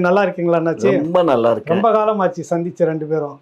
நல்லா இருக்கீங்களா அண்ணாச்சி? ரொம்ப நல்லா இருக்கேன். ரொம்ப காலம் ஆச்சு சந்திச்சு ரெண்டு பேரும்.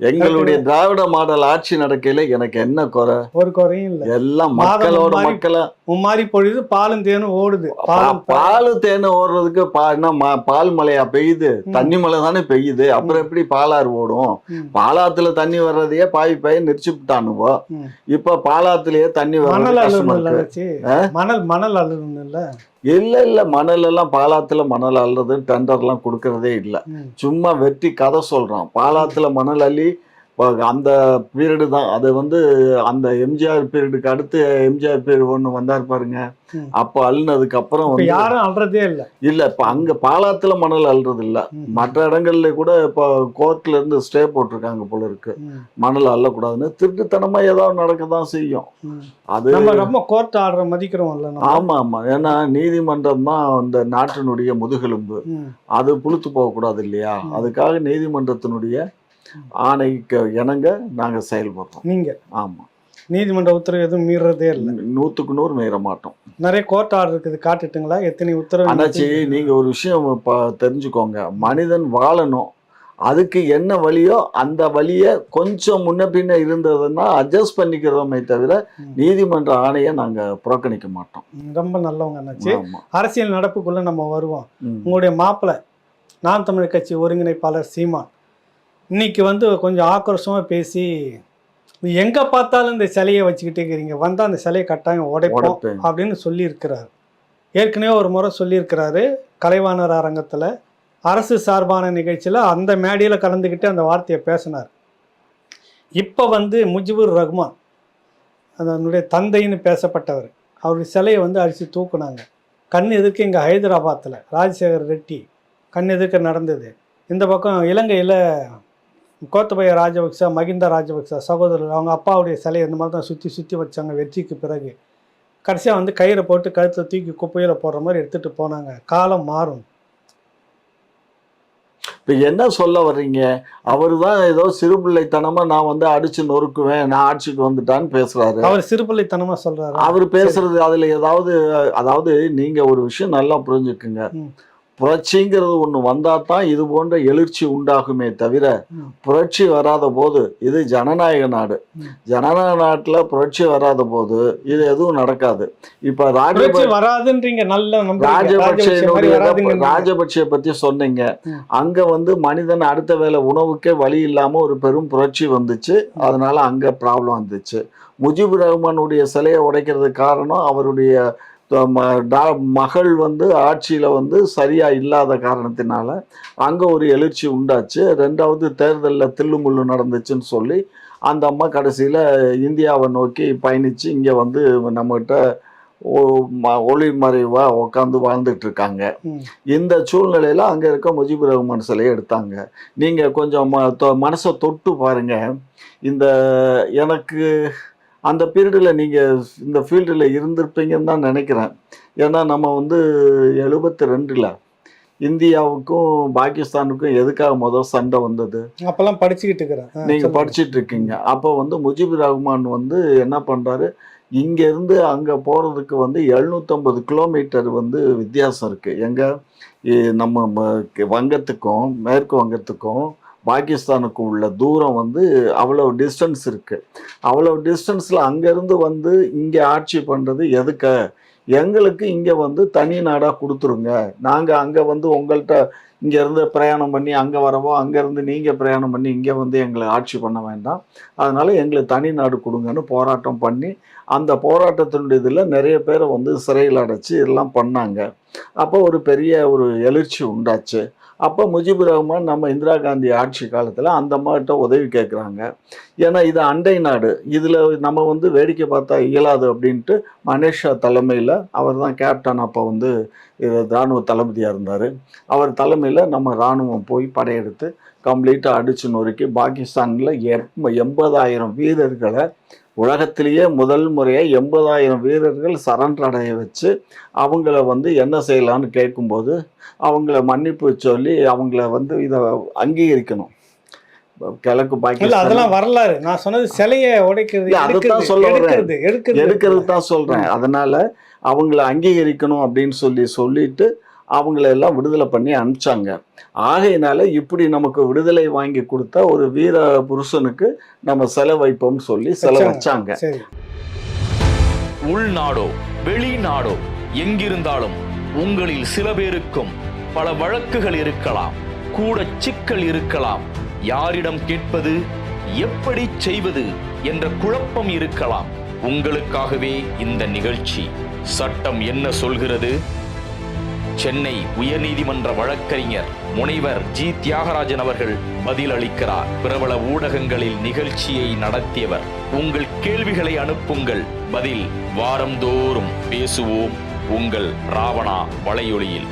எங்களுடைய திராவிட மாடல் ஆட்சி நடக்கையில எனக்கு என்ன குறை? ஒரு குறையும் இல்ல. எல்லாம் மக்களோட மக்களா மும்மாரி பொழுது பாலும் தேனும் ஓடுது. பால் தேனு ஓடுறதுக்கு என்ன பால் மழையா பெய்யுது. தண்ணி மழை தானே பெய்யுது. அப்புறம் எப்படி பாலாறு ஓடும்? பாலாத்துல தண்ணி வர்றதையே பாய் பாய் நிறுத்திவிட்டானுவோ ம். இப்ப பாலாத்துலயே தண்ணி மணல் வர்றது இருக்கு. மணல் மணல் இல்ல? இல்ல இல்ல. மணல் எல்லாம் பாலாத்துல மணல் அள்ளுறது டெண்டர் எல்லாம் கொடுக்கறதே இல்ல. சும்மா வெட்டி கதை சொல்றான். பாலாத்துல மணல் அள்ளி அந்த பீரியடு தான். அது வந்து அந்த எம்ஜிஆர் பீரியடுக்கு அடுத்து எம்ஜிஆர் பீரியட் ஒண்ணு வந்தார் பாருங்க. அப்ப அள்ளினதுக்கு அப்புறம் வந்து யாரும் அல்றதே இல்ல. இல்ல இப்ப அங்க பாலாத்துல மணல் அள்ளுறது இல்ல. மற்ற இடங்கள்ல கூட இப்போ கோர்ட்ல இருந்து ஸ்டே போட்டிருக்காங்க போல இருக்கு. மணல் அள்ளக்கூடாதுன்னு திருட்டுத்தனமா ஏதாவது நடக்க தான் செய்யும். அது நம்ம ரொம்ப கோர்ட் ஆர்டரை மதிக்கிறோம்ல நம்ம. ஆமா ஆமா. ஏன்னா நீதிமன்றம் தான் இந்த நாட்டினுடைய முதுகெலும்பு. அது புளுத்து போகக்கூடாது இல்லையா. அதுக்காக நீதிமன்றத்தினுடைய ஆணைக்கு இணங்க நாங்க செயல்படுறோம். நீங்க? ஆமா. நீதிமன்ற உத்தரவு எதுவும் மீறதே இல்ல. நூத்துக்கு நூறு மீற மாட்டோம். நிறைய கோர்ட் ஆர்டர் இருக்குது. காட்டுட்டுங்களா? எத்தனை உத்தரவு அண்ணாச்சி நீங்க ஒரு விஷயம் ப- தெரிஞ்சுக்கோங்க. மனிதன் வாழணும். அதுக்கு என்ன வழியோ அந்த வழியை கொஞ்சம் முன்ன பின்ன இருந்ததுன்னா அட்ஜஸ்ட் பண்ணிக்கிறோமே தவிர. நீதிமன்ற ஆணையை நாங்க புறக்கணிக்க மாட்டோம். ரொம்ப நல்லவங்க அண்ணாச்சி. அரசியல் நடப்புக்குள்ள நம்ம வருவோம். உங்களுடைய மாப்பிள்ளை நாம் தமிழர் கட்சி ஒருங்கிணைப்பாளர் சீமான். இன்னைக்கு வந்து கொஞ்சம் ஆக்ரோஷமா பேசி எங்க பார்த்தாலும் இந்த சிலையை வச்சுக்கிட்டே இருக்கிறீங்க வந்தா அந்த சிலையை கட்டாயம் உடைப்போம். அப்படின்னு சொல்லியிருக்கிறார். ஏற்கனவே ஒரு முறை சொல்லியிருக்கிறாரு கலைவாணர் அரங்கத்தில் அரசு சார்பான நிகழ்ச்சியில் அந்த மேடையில் கலந்துக்கிட்டு அந்த வார்த்தையை பேசினார். இப்போ வந்து முஜிபுர் ரஹ்மான் அதனுடைய தந்தைன்னு பேசப்பட்டவர். அவருடைய சிலையை வந்து அடித்து தூக்குனாங்க. கண் எதிர்க்க இங்கே ஹைதராபாத்தில் ராஜசேகர் ரெட்டி கண் எதிர்க்க நடந்தது. இந்த பக்கம் இலங்கையில் கோத்தபய ராஜபக்ச மகிந்த ராஜபக்ச சகோதரர் அவங்க அப்பாவுடைய சிலையை இந்த மாதிரி தான் சுற்றி சுற்றி வச்சாங்க வெற்றிக்கு பிறகு. கடைசியாக வந்து கயிறை போட்டு கழுத்தில் தூக்கி குப்பையில் போடுற மாதிரி எடுத்துகிட்டு போனாங்க. காலம் மாறும். இப்ப என்ன சொல்ல வர்றீங்க? அவரு தான் ஏதோ சிறுபிள்ளைத்தனமா நான் வந்து அடிச்சு நொறுக்குவேன் நான் ஆட்சிக்கு வந்துட்டான்னு பேசுறாரு. அவர் சிறுபிள்ளைத்தனமாக சொல்கிறாரு அவர் பேசுறது அதுல ஏதாவது அதாவது நீங்க ஒரு விஷயம் நல்லா புரிஞ்சுக்குங்க. புரட்சிங்கிறது ஒண்ணு வந்தா தான் இது போன்ற எழுச்சி உண்டாகுமே தவிர. புரட்சி வராத போது இது ஜனநாயக நாடு. ஜனநாயக நாட்டுல புரட்சி வராத போது இது எதுவும் நடக்காது. இப்ப வராதுன்றீங்க நல்ல வராதுங்க. ராஜபக்சே பத்தி சொன்னீங்க. அங்க வந்து மனிதன் அடுத்த வேளை உணவுக்கே வழி இல்லாம ஒரு பெரும் புரட்சி வந்துச்சு. அதனால அங்க ப்ராப்ளம் வந்துச்சு. முஜிபுர் ரஹ்மானுடைய சிலையை உடைக்கிறதுக்கு காரணம் அவருடைய மகள் வந்து ஆட்சியில வந்து சரியா இல்லாத காரணத்தினால அங்க ஒரு எழுச்சி உண்டாச்சு. ரெண்டாவது தேர்தலில் தில்லுமுள்ளு நடந்துச்சுன்னு சொல்லி அந்த அம்மா கடைசியில இந்தியாவை நோக்கி பயணிச்சு இங்க வந்து நம்மகிட்ட ஒ- ம- ஒளிமறைவா உட்காந்து வாழ்ந்துட்டு இருக்காங்க ம். இந்த சூழ்நிலையில அங்க இருக்க முஜிபுர் ரஹ்மான் சிலையை எடுத்தாங்க. நீங்க கொஞ்சம் ம- மனசை தொட்டு பாருங்க. இந்த எனக்கு அந்த பீரியடில் நீங்க இந்த ஃபீல்டில் இருந்திருப்பீங்கன்னு தான் நினைக்கிறேன். ஏன்னா நம்ம வந்து எழுபத்தி ரெண்டுல இந்தியாவுக்கும் பாகிஸ்தானுக்கும் எதுக்காக முதல் சண்டை வந்தது? அப்பெல்லாம் படிச்சுக்கிட்டு இருக்கிறேன். ஆ, நீங்க சொல்லுங்க. படிச்சிட்டு இருக்கீங்க அப்போ வந்து முஜிபுர் ரஹ்மான் வந்து என்ன பண்றாரு? இங்க இருந்து அங்க போறதுக்கு வந்து 750 கிலோமீட்டர் வந்து வித்தியாசம் இருக்கு. எங்க? நம்ம வங்கத்துக்கும் மேற்கு வங்கத்துக்கும் பாகிஸ்தானுக்கும் உள்ள தூரம் வந்து அவ்வளோ டிஸ்டன்ஸ் இருக்குது அவ்வளோ டிஸ்டன்ஸில் அங்கேருந்து வந்து இங்கே ஆட்சி பண்ணுறது எதுக்க? எங்களுக்கு இங்கே வந்து தனி நாடாக கொடுத்துருங்க. நாங்கள் அங்கே வந்து உங்கள்கிட்ட இங்கேருந்து பிரயாணம் பண்ணி அங்கே வரவோ அங்கேருந்து நீங்கள் பிரயாணம் பண்ணி இங்கே வந்து எங்களை ஆட்சி பண்ண வேண்டாம். அதனால் எங்களுக்கு தனி நாடு கொடுங்கன்னு போராட்டம் பண்ணி அந்த போராட்டத்தினுடைய இதில் நிறைய பேரை வந்து சிறையில் அடைச்சி எல்லாம் பண்ணாங்க. அப்போ ஒரு பெரிய ஒரு எழுச்சி உண்டாச்சு. அப்போ முஜிபுர் ரஹ்மான் நம்ம இந்திரா காந்தி ஆட்சி காலத்தில் அந்த அம்மாகிட்ட உதவி கேட்குறாங்க ஏன்னா இது அண்டை நாடு. இதில் நம்ம வந்து வேடிக்கை பார்த்தா இயலாது அப்படின்ட்டு மனேஷா தலைமையில் அவர் தான் கேப்டன் அப்போ வந்து இது இராணுவ தளபதியாக இருந்தார். அவர் தலைமையில் நம்ம இராணுவம் போய் படையெடுத்து கம்ப்ளீட்டாக அடிச்சு நொறுக்கி பாகிஸ்தானில் எப் எண்பதாயிரம் வீரர்களை உலகத்திலேயே முதல் முறையாக எண்பதாயிரம் வீரர்கள் சரண்டர் அடைய வச்சு அவங்கள வந்து என்ன செய்யலான்னு கேட்கும்போது அவங்கள மன்னிப்பு சொல்லி அவங்கள வந்து இதை அங்கீகரிக்கணும். கிழக்கு இல்ல பாகிஸ்தான் அதெல்லாம் வரலாறு. நான் சொன்னது சிலையை உடைக்கிறது எடுக்கிறது, சொல்ல. எடுக்கிறது எடுக்கிறது. தான் சொல்றேன். அதனால அவங்கள அங்கீகரிக்கணும் அப்படின்னு சொல்லி சொல்லிட்டு அவங்கள எல்லாம் விடுதலை பண்ணி அனுப்பிச்சாங்க. ஆகையினால இப்படி நமக்கு விடுதலை வாங்கி கொடுத்த ஒரு வீர புருஷனுக்கு நம்ம செலை வைப்போம்னு சொல்லி செலை வச்சாங்க. சரி. உள்நாடோ வெளிநாடோ எங்கிருந்தாலும் உங்களில் சில பேருக்கும் பல வழக்குகள் இருக்கலாம் கூட சிக்கல் இருக்கலாம். யாரிடம் கேட்பது எப்படி செய்வது என்ற குழப்பம் இருக்கலாம். உங்களுக்காகவே இந்த நிகழ்ச்சி. சட்டம் என்ன சொல்கிறது? சென்னை உயர்நீதிமன்ற வழக்கறிஞர் முனைவர் ஜி. தியாகராஜன் அவர்கள் பதில் அளிக்கிறார். பிரபல ஊடகங்களில் நிகழ்ச்சியை நடத்தியவர். உங்கள் கேள்விகளை அனுப்புங்கள். பதில் வாரந்தோறும் பேசுவோம். உங்கள் ராவணா வலையொலியில்.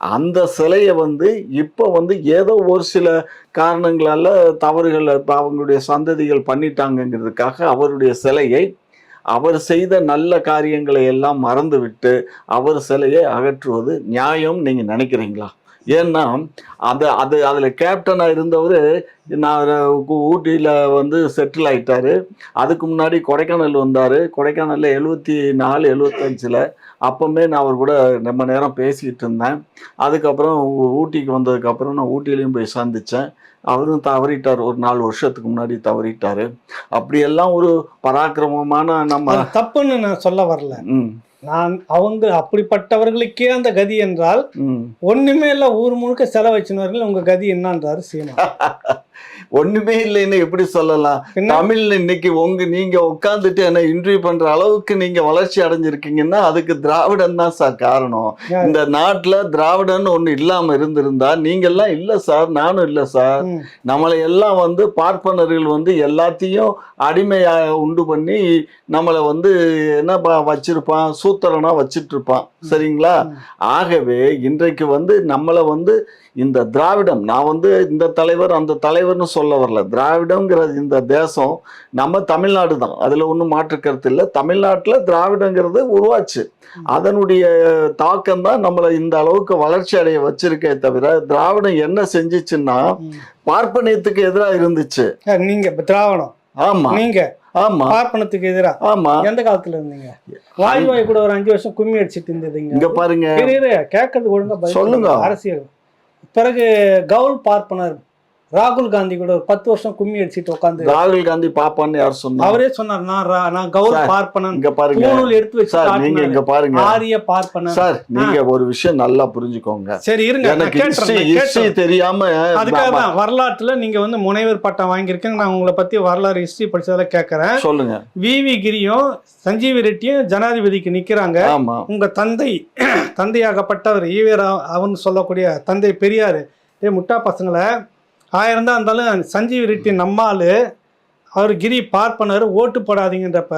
அந்த சிலையை வந்து இப்போ வந்து ஏதோ ஒரு சில காரணங்களால் தவறுகள் இப்போ அவங்களுடைய சந்ததிகள் பண்ணிட்டாங்கங்கிறதுக்காக அவருடைய சிலையை அவர் செய்த நல்ல காரியங்களை எல்லாம் மறந்துவிட்டு அவர் சிலையை அகற்றுவது நியாயம் நீங்கள் நினைக்கிறீங்களா? ஏன்னா அது அது அதில் கேப்டனாக இருந்தவர் நான் ஊட்டியில் வந்து செட்டில் ஆயிட்டாரு. அதுக்கு முன்னாடி கொடைக்கானல் வந்தார். கொடைக்கானலில் எழுபத்தி நாலு எழுபத்தஞ்சில் அப்போமே நான் அவர் கூட ரொம்ப நேரம் பேசிக்கிட்டு இருந்தேன். அதுக்கப்புறம் ஊட்டிக்கு வந்ததுக்கப்புறம் நான் ஊட்டிலையும் போய் சந்தித்தேன் அவரும் தவறிட்டார். ஒரு நாலு வருஷத்துக்கு முன்னாடி தவறிட்டார். அப்படியெல்லாம் ஒரு பராக்கிரமமான நம்ம தப்புன்னு நான் சொல்ல வரல. ம். நான் அவங்க அப்படிப்பட்டவர்களுக்கே அந்த கதி என்றால் ஒண்ணுமே இல்ல ஊர் முழுக்க செலவு வச்சினவர்கள் உங்க கதி என்னன்றாரு சீமா ஒண்ணுமே இல்லைன்னு எப்படி சொல்லலாம்? தமிழ்ல இன்னைக்கு உங்க நீங்க உட்காந்துட்டு என்ன இன்டர்வியூ பண்ற அளவுக்கு நீங்க வளர்ச்சி அடைஞ்சிருக்கீங்கன்னா அதுக்கு திராவிடன் தான் சார் காரணம்? இந்த நாட்டுல திராவிடன் ஒண்ணு இல்லாம இருந்திருந்தா நீங்க எல்லாம் இல்ல சார் நானும் இல்ல சார். நம்மளை எல்லாம் வந்து பார்ப்பனர்கள் வந்து எல்லாத்தையும் அடிமையா உண்டு பண்ணி நம்மளை வந்து என்ன வச்சிருப்பான் சூத்திரனா வச்சிட்டு இருப்பான் சரிங்களா. ஆகவே இன்றைக்கு வந்து நம்மளை வந்து இந்த திராவிடம் நான் வந்து இந்த தலைவர் அந்த தலைவர்னு சொல்ல வரல. திராவிடங்கிற இந்த தேசம் நம்ம தமிழ்நாடு தான். அதுல ஒன்றும் மாற்று கருத்து இல்லை. தமிழ்நாட்டுல திராவிடங்கிறது உருவாச்சு. அதனுடைய தாக்கம் தான் நம்மளை இந்த அளவுக்கு வளர்ச்சி அடைய வச்சிருக்கே தவிர திராவிடம் என்ன செஞ்சுச்சுன்னா. பார்ப்பனியத்துக்கு எதிராக இருந்துச்சு. நீங்க திராவிடம். ஆமா. நீங்க ஆமா. பார்ப்பனத்துக்கு எதிரா? ஆமா. எந்த காலத்துல இருந்தீங்க? வாஜ்பாய் கூட ஒரு அஞ்சு வருஷம் கும்மி அடிச்சிட்டு இருந்ததுங்க இங்க பாருங்க. கேட்கறது ஒழுங்கா. சொல்லுங்க. அரசியல். பிறகு கவுல் பார்ப்பனர். ராகுல் காந்தி கூட ஒரு பத்து வருஷம் கும்மி அடிச்சிட்டு உட்காந்து ராகுல் காந்தி பாப்பான்னு யார் சொன்னா? அவரே சொன்னார் நான் நான் சார், பார்ப்பனன். இங்க பாருங்க. எடுத்து வச்சு நீங்க. இங்க பாருங்க. ஆரிய பார்ப்பனன். சார் நீங்க ஒரு விஷயம் நல்லா புரிஞ்சுக்கோங்க. சரி இருங்க எனக்கு ஹிஸ்டரி. தெரியாம அதுக்காக தான் வரலாற்றுல நீங்க வந்து முனைவர் பட்டம் வாங்கியிருக்கேன். நான் உங்களை பத்தி வரலாறு ஹிஸ்டரி படிச்சதால கேட்கறேன் சொல்லுங்க. வி. வி. கிரியும் சஞ்சீவி ரெட்டியும் ஜனாதிபதிக்கு நிக்கிறாங்க. உங்க தந்தை தந்தையாகப்பட்டவர் ஈவேரா அவன் சொல்லக்கூடிய தந்தை பெரியார். ஏ முட்டா பசங்களை ஆயிரம் தான் இருந்தாலும் சஞ்சீவி ரெட்டி நம்மால் அவர் கிரி பார்ப்பனர் ஓட்டு போடாதீங்கன்றப்ப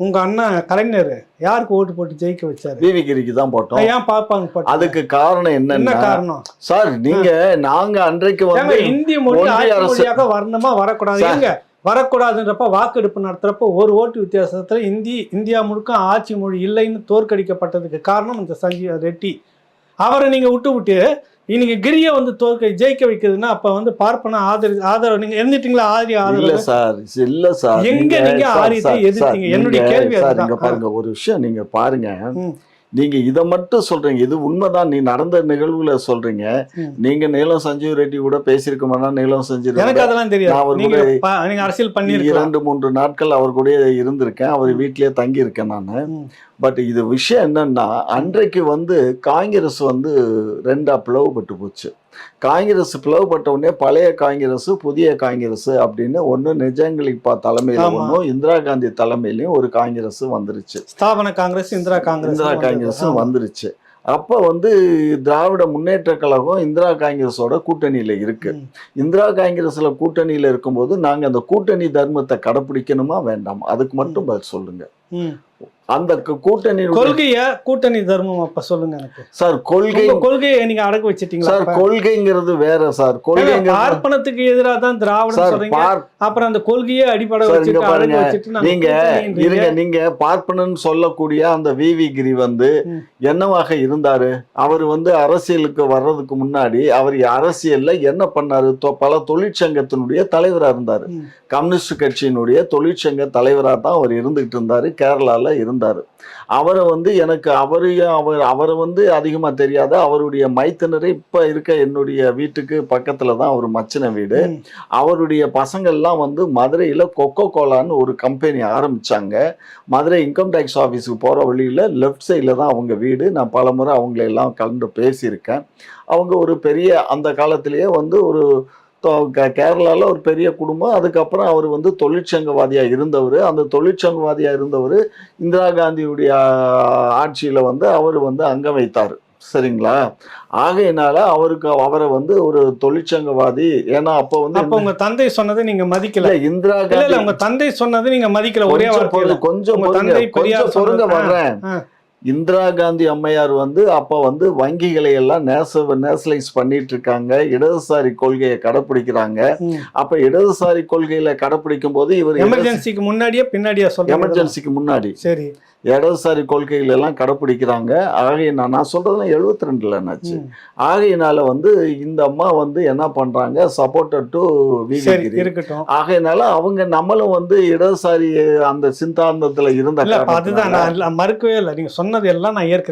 உங்க அண்ணன் கலைஞர் யாருக்கு ஓட்டு போட்டு ஜெயிக்க வச்சாரு? விவிகிரிக்கு தான் போட்டோம். ஏன் பார்ப்பாங்க? அதுக்கு காரணம் என்ன என்னன்னா காரணம்? சார் நீங்க நாங்க அன்றைக்கு வந்து இந்திய மொழி ஒன்றிய ஆட்சி அரசு- மொழியாக வரணுமா? வரக்கூடாது. ஏங்க வரக்கூடாதுன்றப்ப வாக்கெடுப்பு நடத்துறப்ப ஒரு ஓட்டு வித்தியாசத்துல இந்தி இந்தியா முழுக்க ஆட்சி மொழி இல்லைன்னு தோற்கடிக்கப்பட்டதுக்கு காரணம் இந்த சஞ்சீவ் ரெட்டி. அவரை நீங்க விட்டு விட்டு இன்னைக்கு கிரியை வந்து தோற்க ஜெயிக்க வைக்கிறதுன்னா அப்ப வந்து பார்ப்பன ஆதரி ஆதரவு நீங்க இருந்துட்டீங்களா இல்ல ஆதரவு? சார் இல்ல சார். எங்க நீங்க ஆரியத்தை எதிர்த்தீங்க? என்னுடைய கேள்வி பாருங்க ஒரு விஷயம் நீங்க பாருங்க. நீங்க இத மட்டும் சொல்றீங்க. இது உண்மைதான். நீ நடந்த நிகழ்வுல சொல்றீங்க. நீங்க நீலம் சஞ்சீவ் ரெட்டி கூட பேசியிருக்க மாட்டா நீலம் சஞ்சீவ் எனக்கு அதெல்லாம் நீங்க அரசியல் பண்ணிருக்கலாம் இரண்டு மூன்று நாட்கள் அவர் கூட இருந்திருக்கேன். அவர் வீட்லயே தங்கி இருக்கேன் நான். பட் இது விஷயம் என்னன்னா அன்றைக்கு வந்து காங்கிரஸ் வந்து ரெண்டா பிளவுபட்டு போச்சு. காங்கிரஸ் பிளவுபட்ட உடனே பழைய காங்கிரஸ் புதிய காங்கிரஸ் அப்படின்னு ஒன்று நிஜாங்கலிப்பா தலைமையில. ஒன்றும் இந்திரா காந்தி தலைமையிலையும் ஒரு காங்கிரஸ் வந்துருச்சு. ஸ்தாபன காங்கிரஸ் இந்திரா காங்கிரஸ் இந்திரா காங்கிரஸும் வந்துருச்சு. அப்போ வந்து திராவிட முன்னேற்ற கழகம் இந்திரா காங்கிரஸோட கூட்டணியில இருக்கு. இந்திரா காங்கிரஸ்ல கூட்டணியில இருக்கும்போது நாங்க அந்த கூட்டணி தர்மத்தை கடைப்பிடிக்கணுமா வேண்டாம்? அதுக்கு மட்டும் பதில் சொல்லுங்க. அந்த கு- கூட்டணியினுடைய கொள்கைய கூட்டணி தர்மம் அப்ப சொல்லுங்க எனக்கு. சார் கொள்கை கொள்கையை நீங்க அடக்கு வச்சிட்டீங்களா சார்? கொள்கைங்கிறது வேற சார். கொள்கைங்கிறது பார்ப்பனத்துக்கு எதிராக தான் திராவிடம் சொல்றீங்க. அப்புறம் அந்த கொள்கையே அடிப்படை வச்சுட்டு நாங்க. இருங்க நீங்க பார்ப்பனன் சொல்லக்கூடிய அந்த விவி கிரி வந்து. என்னவாக இருந்தாரு? அவர் வந்து அரசியலுக்கு வர்றதுக்கு முன்னாடி அவர் அரசியல்ல என்ன பண்ணாரு? பல தொழிற்சங்கத்தினுடைய தலைவரா இருந்தாரு. கம்யூனிஸ்ட் கட்சியினுடைய தொழிற்சங்க தலைவரா தான் அவர் இருந்துகிட்டு இருந்தாரு. கேரளால இருந்தாரு அவரை வந்து எனக்கு அவரையும் அவர் அவரை வந்து அதிகமா தெரியாத அவருடைய மைத்தனரே இப்ப இருக்க என்னுடைய வீட்டுக்கு பக்கத்துல தான் அவர் மச்சின வீடு. அவருடைய பசங்கள்லாம் வந்து மதுரையில் கொக்கோ கோலான்னு ஒரு கம்பெனி ஆரம்பிச்சாங்க. மதுரை இன்கம் டேக்ஸ் ஆஃபீஸுக்கு போகிற வழியில் லெஃப்ட் சைடில் தான் அவங்க வீடு. நான் பலமுறை அவங்கள எல்லாம் கலந்து பேசியிருக்கேன். அவங்க ஒரு பெரிய அந்த காலத்திலேயே வந்து ஒரு கேரளாவில் ஒரு பெரிய குடும்பம். அதுக்கப்புறம் அவர் வந்து தொழிற்சங்கவாதியாக இருந்தவர். அந்த தொழிற்சங்கவாதியாக இருந்தவர் இந்திரா காந்தியுடைய ஆட்சியில் வந்து அவர் வந்து அங்கம் வைத்தார். சரிங்களா? ஆகையினால அவருக்கு அவரை வந்து ஒரு தொழிற்சங்கவாதி ஏன்னா அப்போ வந்து அப்ப உங்க தந்தை சொன்னதை நீங்க மதிக்கல. இந்திரா காந்தி உங்க தந்தை சொன்னதை நீங்க மதிக்கல. ஒரே கொஞ்சம் தந்தை பெரியார் சொன்னது- வர்றேன். இந்திரா காந்தி அம்மையார் வந்து அப்ப வந்து வங்கிகளை எல்லாம் நேச நேஷனலைஸ் பண்ணிட்டு இருக்காங்க இடதுசாரி கொள்கையை கடைப்பிடிக்கிறாங்க. ம். அப்ப இடதுசாரி கொள்கையில கடைப்பிடிக்கும் போது இவர் எமர்ஜென்சிக்கு முன்னாடியே பின்னாடியா சொல்றீங்க? எமர்ஜென்சிக்கு முன்னாடி. சரி. இடதுசாரி கொள்கைகள் எல்லாம் கடைப்பிடிக்கிறாங்க. ஆகையினா நான் சொல்றதுலாம் எழுபத்தி ரெண்டுல என்னாச்சு. ஆகையினால வந்து இந்த அம்மா வந்து என்ன பண்றாங்க? சப்போர்ட்டர் டு இருக்கட்டும். ஆகையினால அவங்க நம்மளும் வந்து இடதுசாரி அந்த சிந்தாந்தத்துல இருந்த இல்ல அப்ப காரணத்தினால- அதுதான் நான் மறுக்கவே இல்லை. நீங்க சொன்னது எல்லாம் நான் ஏற்கிறேன்.